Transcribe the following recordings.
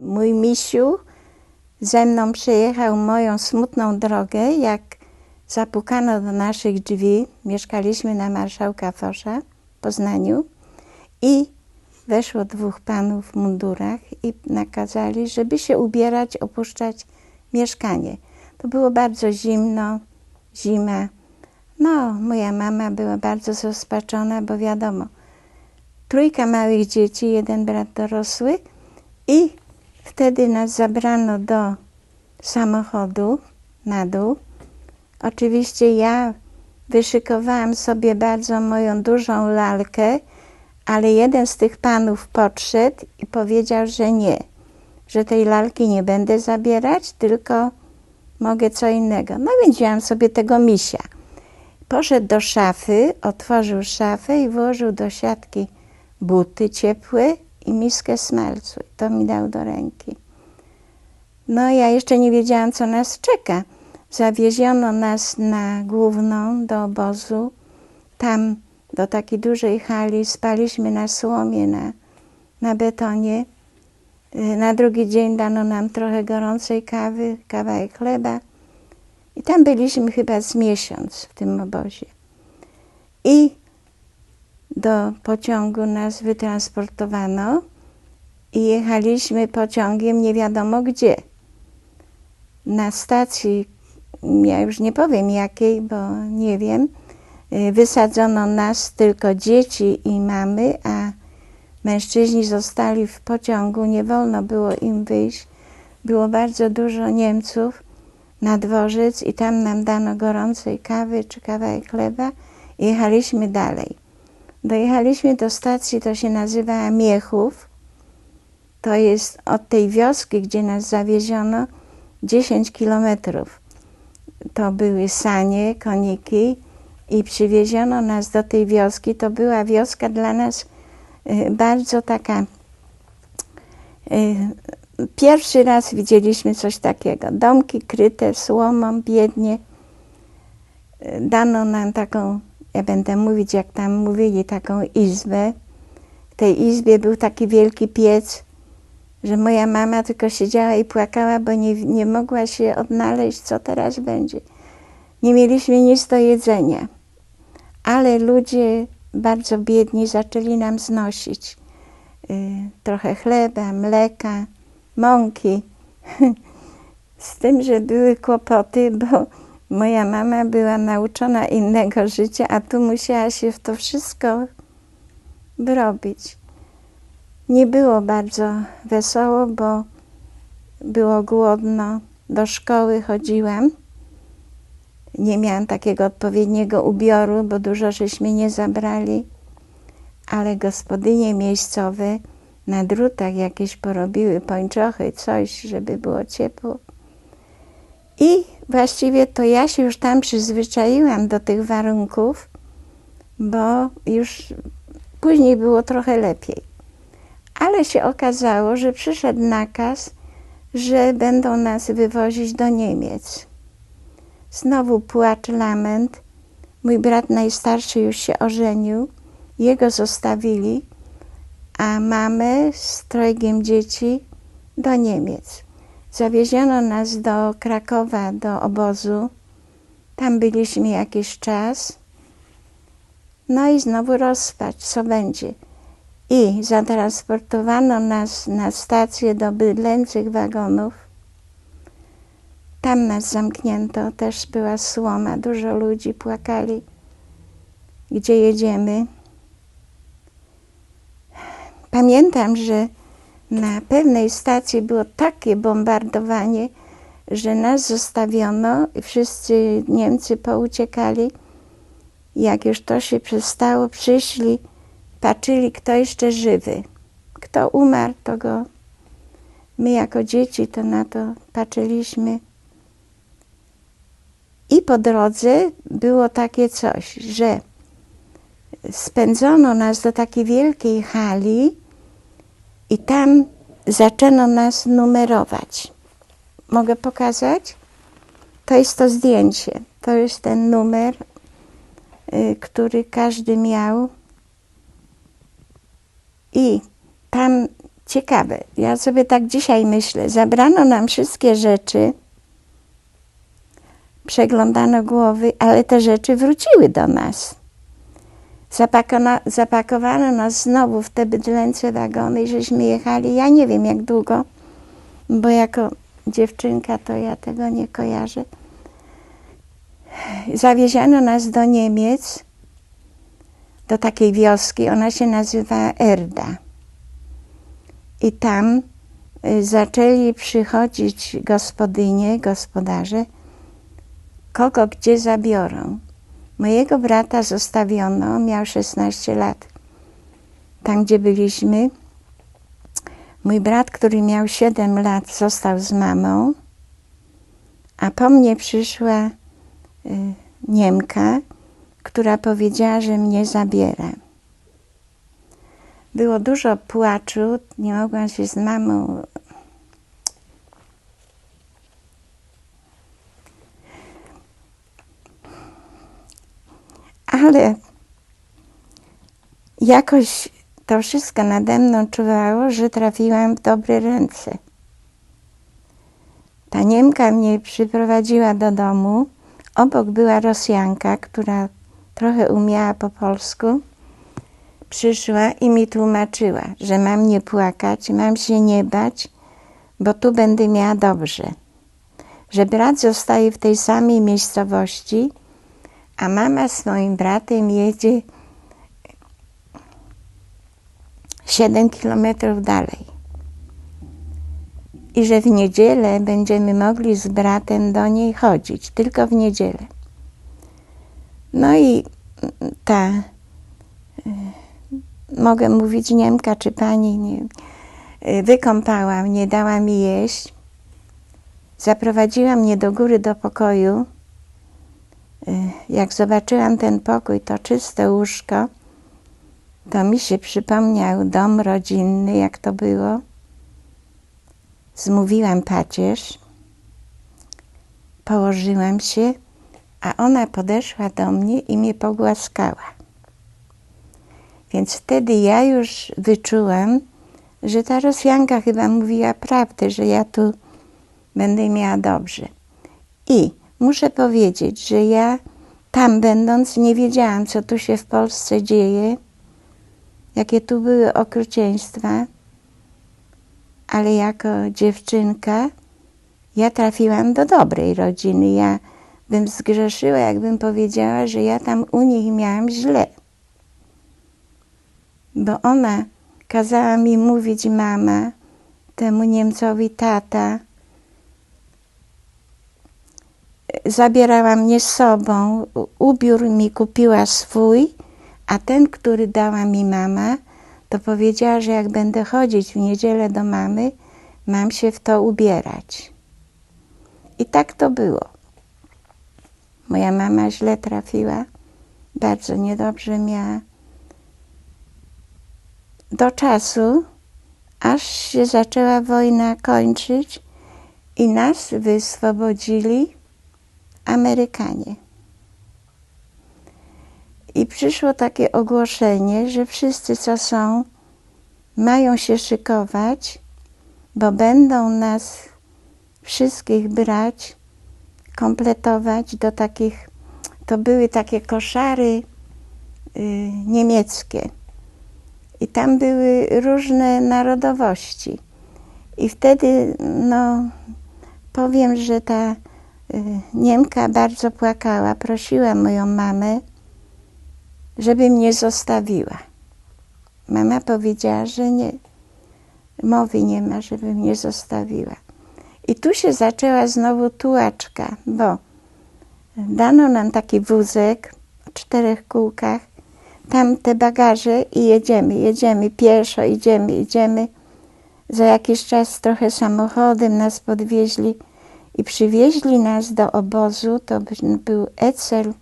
Mój misiu ze mną przejechał moją smutną drogę, jak zapukano do naszych drzwi. Mieszkaliśmy na Marszałka Fosza w Poznaniu i weszło dwóch panów w mundurach i nakazali, żeby się ubierać, opuszczać mieszkanie. To było bardzo zimno, zima. No, moja mama była bardzo zrozpaczona, bo wiadomo, trójka małych dzieci, jeden brat dorosły i wtedy nas zabrano do samochodu na dół. Oczywiście ja wyszykowałam sobie bardzo moją dużą lalkę, ale jeden z tych panów podszedł i powiedział, że nie, że tej lalki nie będę zabierać, tylko mogę co innego. No więc wziąłam sobie tego misia. Poszedł do szafy, otworzył szafę i włożył do siatki buty ciepłe i miskę smalcu. To mi dał do ręki. No ja jeszcze nie wiedziałam, co nas czeka. Zawieziono nas na główną do obozu. Tam do takiej dużej hali spaliśmy na słomie, na, na betonie. Y, na drugi dzień dano nam trochę gorącej kawy, kawałek chleba. I tam byliśmy chyba z miesiąc w tym obozie. I do pociągu nas wytransportowano i jechaliśmy pociągiem nie wiadomo gdzie. Na stacji, ja już nie powiem jakiej, bo nie wiem, y, wysadzono nas tylko dzieci i mamy, a mężczyźni zostali w pociągu, nie wolno było im wyjść. Było bardzo dużo Niemców na dworzec i tam nam dano gorącej kawy czy kawałek chleba i jechaliśmy dalej. Dojechaliśmy do stacji, to się nazywa Miechów. To jest od tej wioski, gdzie nas zawieziono, 10 kilometrów. To były sanie, koniki i przywieziono nas do tej wioski. To była wioska dla nas y, bardzo taka. Y, pierwszy raz widzieliśmy coś takiego. Domki kryte słomą, biednie. Dano nam taką ja będę mówić, jak tam mówili, taką izbę. W tej izbie był taki wielki piec, że moja mama tylko siedziała i płakała, bo nie, nie mogła się odnaleźć, co teraz będzie. Nie mieliśmy nic do jedzenia, ale ludzie bardzo biedni zaczęli nam znosić y, trochę chleba, mleka, mąki. Z tym, że były kłopoty, bo Moja mama była nauczona innego życia, a tu musiała się w to wszystko wyrobić. Nie było bardzo wesoło, bo było głodno. Do szkoły chodziłam. Nie miałam takiego odpowiedniego ubioru, bo dużo żeśmy nie zabrali, ale gospodynie miejscowe na drutach jakieś porobiły pończochy, coś, żeby było ciepło. I właściwie to ja się już tam przyzwyczaiłam do tych warunków, bo już później było trochę lepiej. Ale się okazało, że przyszedł nakaz, że będą nas wywozić do Niemiec. Znowu płacz, lament. Mój brat najstarszy już się ożenił, jego zostawili, a mamę z trojgiem dzieci do Niemiec. Zawieziono nas do Krakowa, do obozu. Tam byliśmy jakiś czas. No i znowu rozpacz, co będzie. I zatransportowano nas na stację do bydlęcych wagonów. Tam nas zamknięto, też była słoma, dużo ludzi płakali. Gdzie jedziemy? Pamiętam, że na pewnej stacji było takie bombardowanie, że nas zostawiono i wszyscy Niemcy pouciekali. Jak już to się przestało, przyszli, patrzyli, kto jeszcze żywy. Kto umarł, to go. My jako dzieci to na to patrzyliśmy. I po drodze było takie coś, że spędzono nas do takiej wielkiej hali, i tam zaczęto nas numerować. Mogę pokazać? To jest to zdjęcie. To jest ten numer, y, który każdy miał. I tam ciekawe. Ja sobie tak dzisiaj myślę. Zabrano nam wszystkie rzeczy, przeglądano głowy, ale te rzeczy wróciły do nas. Zapakowano nas znowu w te bydlęce wagony i żeśmy jechali, ja nie wiem jak długo, bo jako dziewczynka to ja tego nie kojarzę. Zawieziono nas do Niemiec, do takiej wioski, ona się nazywa Erda. I tam y, zaczęli przychodzić gospodynie, gospodarze, kogo gdzie zabiorą. Mojego brata zostawiono, miał 16 lat. Tam, gdzie byliśmy, mój brat, który miał 7 lat, został z mamą, a po mnie przyszła y, Niemka, która powiedziała, że mnie zabiera. Było dużo płaczu, nie mogłam się z mamą. Ale jakoś to wszystko nade mną czuwało, że trafiłam w dobre ręce. Ta Niemka mnie przyprowadziła do domu. Obok była Rosjanka, która trochę umiała po polsku przyszła i mi tłumaczyła, że mam nie płakać, mam się nie bać, bo tu będę miała dobrze. Że brat zostaje w tej samej miejscowości, a mama z moim bratem jedzie 7 kilometrów dalej. I że w niedzielę będziemy mogli z bratem do niej chodzić, tylko w niedzielę. No i ta mogę mówić Niemka czy pani, nie, y, wykąpała mnie, dała mi jeść, zaprowadziła mnie do góry do pokoju. Y, jak zobaczyłam ten pokój, to czyste łóżko, to mi się przypomniał dom rodzinny, jak to było. Zmówiłam pacierz, położyłam się, a ona podeszła do mnie i mnie pogłaskała. Więc wtedy ja już wyczułam, że ta Rosjanka chyba mówiła prawdę, że ja tu będę miała dobrze. I muszę powiedzieć, że ja tam będąc nie wiedziałam, co tu się w Polsce dzieje, jakie tu były okrucieństwa, ale jako dziewczynka ja trafiłam do dobrej rodziny. Ja bym zgrzeszyła, jakbym powiedziała, że ja tam u nich miałam źle bo ona kazała mi mówić mama, temu Niemcowi tata. Zabierała mnie z sobą, ubiór mi kupiła swój, a ten, który dała mi mama, to powiedziała, że jak będę chodzić w niedzielę do mamy, mam się w to ubierać. I tak to było. Moja mama źle trafiła, bardzo niedobrze miała do czasu, aż się zaczęła wojna kończyć i nas wyswobodzili Amerykanie. I przyszło takie ogłoszenie, że wszyscy, co są, mają się szykować, bo będą nas wszystkich brać, kompletować do takich, to były takie koszary y, niemieckie i tam były różne narodowości. I wtedy, no, powiem, że ta y, Niemka bardzo płakała, prosiła moją mamę, żeby mnie zostawiła. Mama powiedziała, że nie, mowy nie ma, żeby mnie zostawiła. I tu się zaczęła znowu tułaczka, bo dano nam taki wózek o czterech kółkach tam te bagaże i jedziemy, jedziemy pieszo, idziemy, idziemy. Za jakiś czas trochę samochodem nas podwieźli i przywieźli nas do obozu, to był Ecel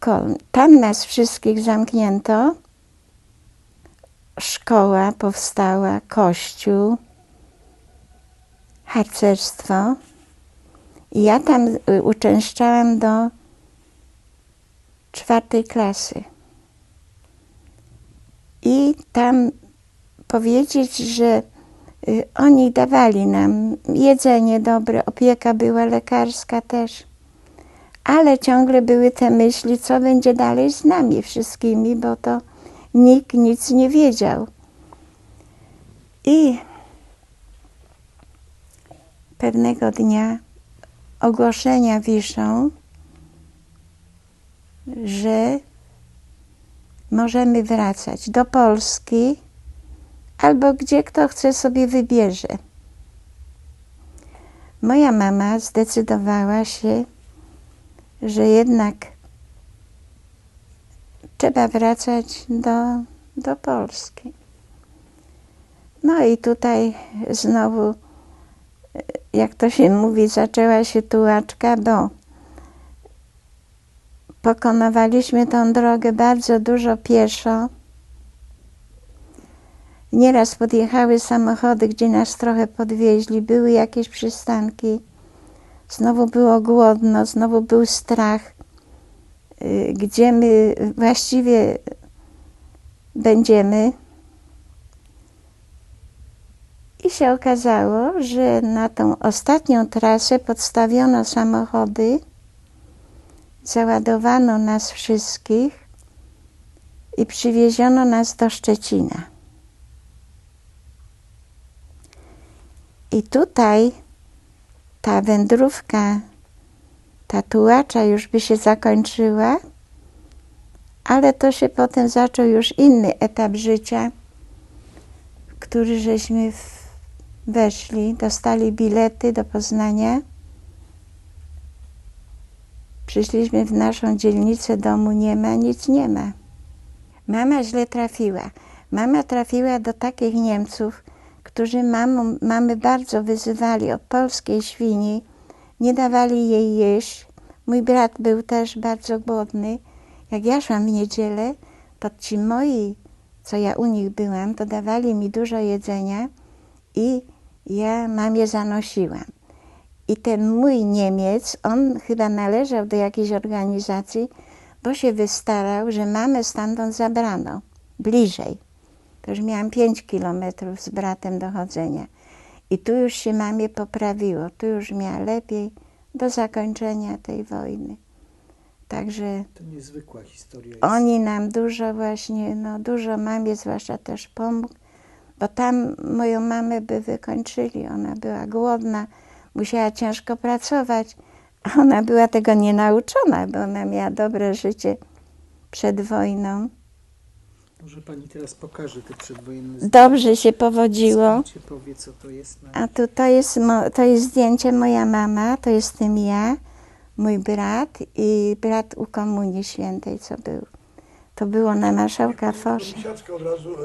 Koln. Tam nas wszystkich zamknięto. Szkoła powstała, kościół, harcerstwo. I ja tam y, uczęszczałam do czwartej klasy. I tam powiedzieć, że y, oni dawali nam jedzenie dobre, opieka była lekarska też, ale ciągle były te myśli, co będzie dalej z nami wszystkimi, bo to nikt nic nie wiedział. I pewnego dnia ogłoszenia wiszą, że możemy wracać do Polski albo gdzie kto chce sobie wybierze. Moja mama zdecydowała się, że jednak trzeba wracać do, do Polski. No i tutaj znowu, jak to się mówi, zaczęła się tułaczka, bo pokonywaliśmy tą drogę bardzo dużo pieszo. Nieraz podjechały samochody, gdzie nas trochę podwieźli, były jakieś przystanki. Znowu było głodno, znowu był strach, y, gdzie my właściwie będziemy. I się okazało, że na tą ostatnią trasę podstawiono samochody, załadowano nas wszystkich i przywieziono nas do Szczecina. I tutaj ta wędrówka, ta tułacza już by się zakończyła, ale to się potem zaczął już inny etap życia, który żeśmy w- weszli, dostali bilety do Poznania. Przyszliśmy w naszą dzielnicę, domu nie ma, nic nie ma. Mama źle trafiła. Mama trafiła do takich Niemców, którzy mamą, mamy bardzo wyzywali od polskiej świni, nie dawali jej jeść. Mój brat był też bardzo głodny. Jak ja szłam w niedzielę, to ci moi, co ja u nich byłam, to dawali mi dużo jedzenia i ja mamie zanosiłam. I ten mój Niemiec, on chyba należał do jakiejś organizacji, bo się wystarał, że mamę stamtąd zabrano, bliżej. To już miałam 5 kilometrów z bratem do chodzenia. I tu już się mamie poprawiło, tu już miała lepiej do zakończenia tej wojny. Także To niezwykła historia jest. oni nam dużo właśnie, no dużo mamie zwłaszcza też pomógł, bo tam moją mamę by wykończyli. Ona była głodna, musiała ciężko pracować. a Ona była tego nienauczona, bo ona miała dobre życie przed wojną. Może pani teraz pokaże te przedwojenne zdjęcia. Dobrze się powodziło. Powie, co to jest. Na... A tu to jest, to jest zdjęcie moja mama, to jestem ja, mój brat i brat u Komunii Świętej, co był. To było na marszałka Fosze. Siaczkę od razu, e,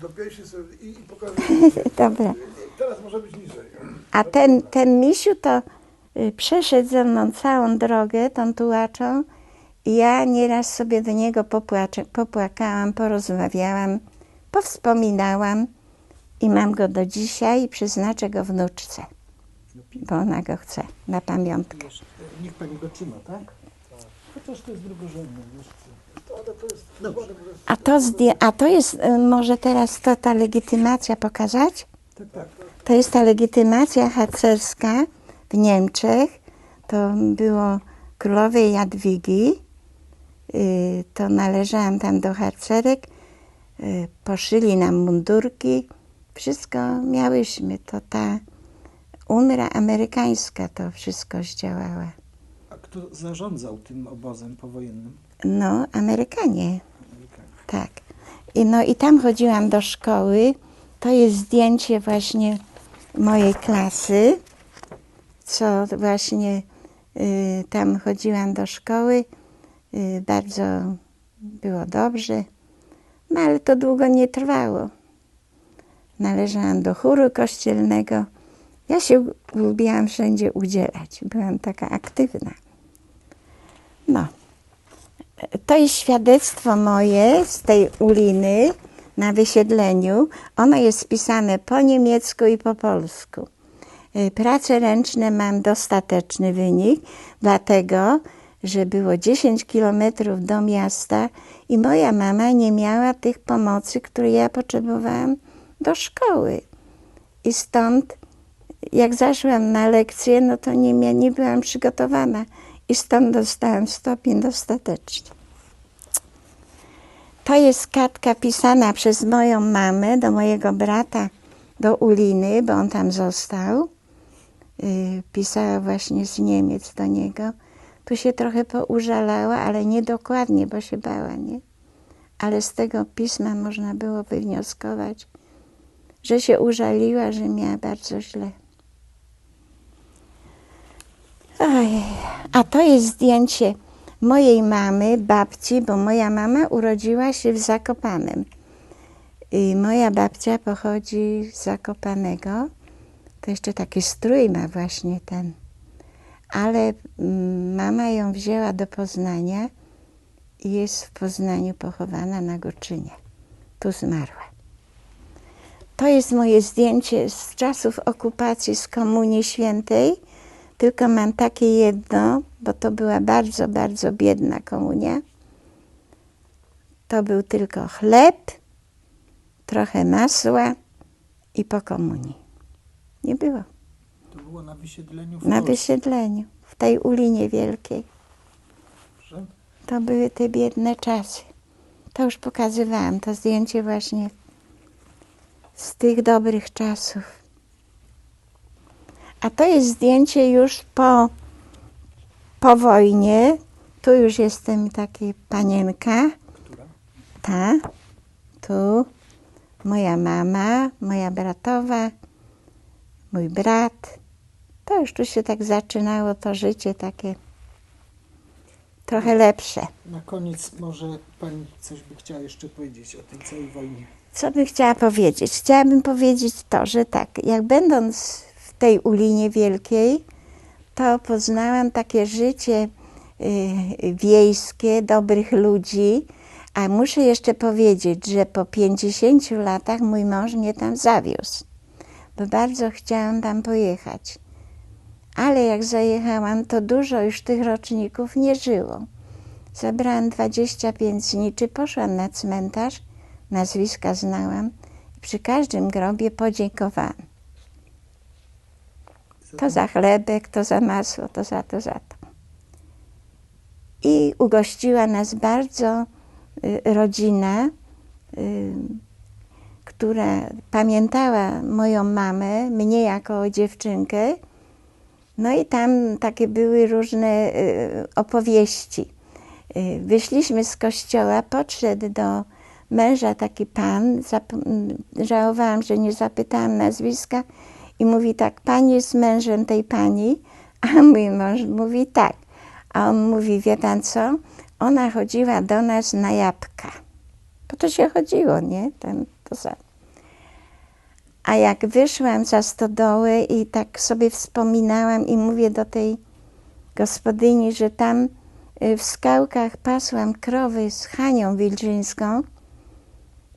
dopięć się sobie i, i pokażę. Dobra. Teraz może być niżej. A ten, ten misiu to y, przeszedł ze mną całą drogę, tą tułaczą i ja nieraz sobie do niego popłaczę, popłakałam, porozmawiałam, powspominałam i mam go do dzisiaj i przeznaczę go wnuczce, bo ona go chce na pamiątkę. Niech pani go trzyma, tak? Chociaż to jest drugorzędne. Wiesz A to, zdję- a to jest, y, może teraz to ta legitymacja pokazać? Tak, tak. To jest ta legitymacja harcerska w Niemczech. To było królowej Jadwigi. Y, To należałam tam do harcerek. Y, Poszyli nam mundurki. Wszystko miałyśmy. To ta umra amerykańska to wszystko zdziałała. A kto zarządzał tym obozem powojennym? No, Amerykanie. Tak. I, no i tam chodziłam do szkoły. To jest zdjęcie właśnie mojej klasy, co właśnie y, tam chodziłam do szkoły. Y, bardzo było dobrze, no ale to długo nie trwało. Należałam do chóru kościelnego. Ja się lubiłam wszędzie udzielać. Byłam taka aktywna. No. To jest świadectwo moje z tej uliny na wysiedleniu. Ono jest spisane po niemiecku i po polsku. Y, Prace ręczne mam dostateczny wynik, dlatego że było 10 kilometrów do miasta i moja mama nie miała tych pomocy, które ja potrzebowałam do szkoły. I stąd, jak zaszłam na lekcję, no to nie, nie byłam przygotowana i stąd dostałam stopień dostateczny. To jest kartka pisana przez moją mamę do mojego brata, do Uliny, bo on tam został. Yy, pisała właśnie z Niemiec do niego. Tu się trochę poużalała, ale nie dokładnie, bo się bała, nie? Ale z tego pisma można było wywnioskować, że się użaliła, że miała bardzo źle. Ojej. A to jest zdjęcie mojej mamy, babci, bo moja mama urodziła się w Zakopanem. I moja babcia pochodzi z Zakopanego. To jeszcze taki strój ma właśnie ten. Ale mm, mama ją wzięła do Poznania i jest w Poznaniu pochowana na Goczynie. Tu zmarła. To jest moje zdjęcie z czasów okupacji, z Komunii Świętej. Tylko mam takie jedno, bo to była bardzo, bardzo biedna komunia. To był tylko chleb, trochę masła i po komunii. Nie było. To było na wysiedleniu w Na Polsce. wysiedleniu, w tej ulinie wielkiej. To były te biedne czasy. To już pokazywałam, to zdjęcie właśnie z tych dobrych czasów. A to jest zdjęcie już po, po wojnie. Tu już jestem taki panienka. Która? Ta, tu moja mama, moja bratowa, mój brat. To już tu się tak zaczynało to życie takie trochę lepsze. Na koniec może pani coś by chciała jeszcze powiedzieć o tej całej wojnie. Co bym chciała powiedzieć? Chciałabym powiedzieć to, że tak, jak będąc tej Ulinie Wielkiej, to poznałam takie życie y, wiejskie, dobrych ludzi, a muszę jeszcze powiedzieć, że po 50 latach mój mąż mnie tam zawiózł, bo bardzo chciałam tam pojechać. Ale jak zajechałam, to dużo już tych roczników nie żyło. Zabrałam 25 dni, czy poszłam na cmentarz, nazwiska znałam i przy każdym grobie podziękowałam. To za chlebek, to za masło, to za to, za to. I ugościła nas bardzo y, rodzina, y, która pamiętała moją mamę, mnie jako dziewczynkę. No i tam takie były różne y, opowieści. Wyszliśmy z kościoła, podszedł do męża taki pan, żałowałam, że nie zapytałam nazwiska i mówi tak, pani jest mężem tej pani, a mój mąż mówi tak. A on mówi, wie pan co, ona chodziła do nas na jabłka. Bo to się chodziło, nie? To za... A jak wyszłam za stodołę i tak sobie wspominałam i mówię do tej gospodyni, że tam y, w skałkach pasłam krowy z Hanią Wilczyńską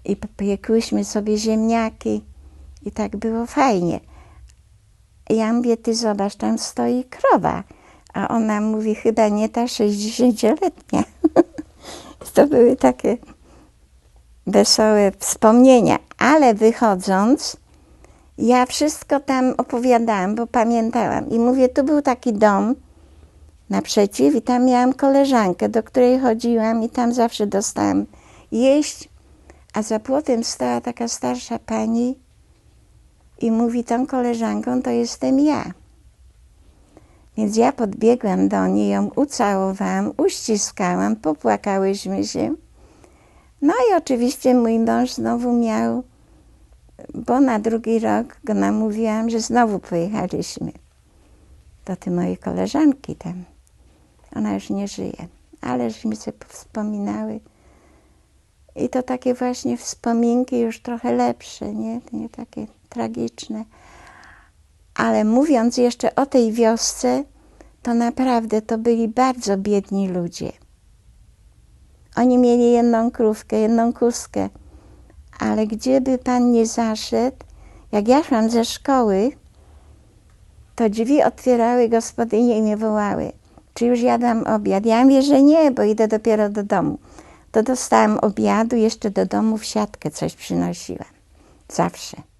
i piekłyśmy sobie ziemniaki i tak było fajnie. Ja mówię, ty zobacz, tam stoi krowa. A ona mówi, chyba nie ta 60-letnia. to były takie wesołe wspomnienia. Ale wychodząc, ja wszystko tam opowiadałam, bo pamiętałam. I mówię, tu był taki dom naprzeciw i tam miałam koleżankę, do której chodziłam i tam zawsze dostałam jeść. A za płotem stała taka starsza pani i mówi, tą koleżanką to jestem ja. Więc ja podbiegłam do niej, ją ucałowałam, uściskałam, popłakałyśmy się. No i oczywiście mój mąż znowu miał, bo na drugi rok go namówiłam, że znowu pojechaliśmy do tej mojej koleżanki tam. Ona już nie żyje, ale żeśmy sobie wspominały. I to takie właśnie wspominki już trochę lepsze, nie, nie takie tragiczne. Ale mówiąc jeszcze o tej wiosce, to naprawdę to byli bardzo biedni ludzie. Oni mieli jedną krówkę, jedną kózkę, ale gdzieby pan nie zaszedł, jak ja szłam ze szkoły, to drzwi otwierały gospodynie i mnie wołały. czy już jadam obiad? Ja mówię, że nie, bo idę dopiero do domu. To dostałam obiadu, jeszcze do domu w siatkę coś przynosiłam. Zawsze.